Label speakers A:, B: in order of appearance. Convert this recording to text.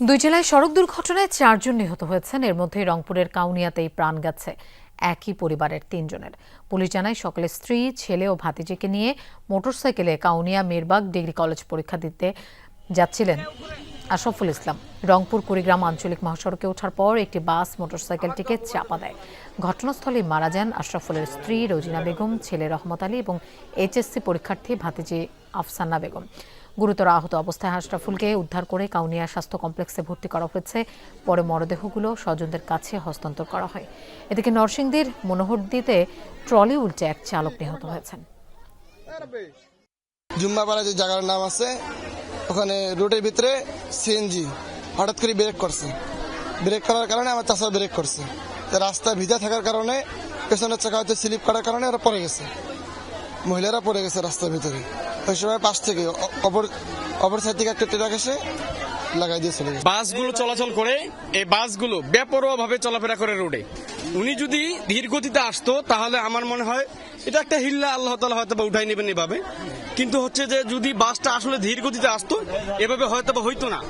A: দুই জেলায় সড়ক দুর্ঘটনায় চারজন নিহত হয়েছেন। এর মধ্যে রংপুরের কাউনিয়াতেই প্রাণ গেছে একই পরিবারের তিনজনের। পুলিশ জানায়, সকলের স্ত্রী, ছেলে ও ভাতিজিকে নিয়ে মোটরসাইকেলে কাউনিয়া, মিরবাগ ডিগ্রি কলেজ পরীক্ষা দিতে যাচ্ছিলেন আশরাফুল ইসলাম। রংপুর কুড়িগ্রাম আঞ্চলিক মহাসড়কে ওঠার পর একটি বাস মোটরসাইকেলটিকে চাপা দেয়। ঘটনাস্থলে মারা যান আশরাফুলের স্ত্রী রোজিনা বেগম, ছেলে রহমত আলী এবং এইচএসসি পরীক্ষার্থী ভাতিজি আফসানা বেগম। গুরুতর আহত অবস্থায় আশরাফুলকে উদ্ধার করে কাউনিয়া স্বাস্থ্য কমপ্লেক্সে ভর্তি করা হয়েছে। পরে মরদেহগুলো স্বজনদের কাছে হস্তান্তর করা হয়। এদিকে নরসিংদীর মনোহরদিতে ট্রলি উল্টে এক চালক নিহত হয়েছেন।
B: জুম্মাপাড়া যে জায়গার নাম আছে, ওখানে রোডের ভিতরে সিএনজি হঠাৎ করে ব্রেক করছে। ব্রেক করার কারণে আমার চাষা ব্রেক করছে। রাস্তা ভিজা থাকার কারণে, পেছনের চাকা হয়তো স্লিপ করার কারণে ওরা পড়ে গেছে। মহিলারা পড়ে গেছে রাস্তার ভিতরে। ওই সময় পাশ থেকে অপর অপর সাইড থেকে একটা ট্রাক এসে লাগাই দিয়ে
C: বাসগুলো চলাচল করে, এই বাসগুলো বেপরোয়া ভাবে চলাফেরা করে রোডে। উনি যদি ধীর গতিতে আসতো, তাহলে আমার মনে হয় এটা একটা হিল্লা আল্লাহ তালা হয়তো বা উঠাই নেবেন এভাবে। কিন্তু হচ্ছে যে, যদি বাসটা আসলে ধীর গতিতে আসতো, এভাবে হয়তো বা হইতো না।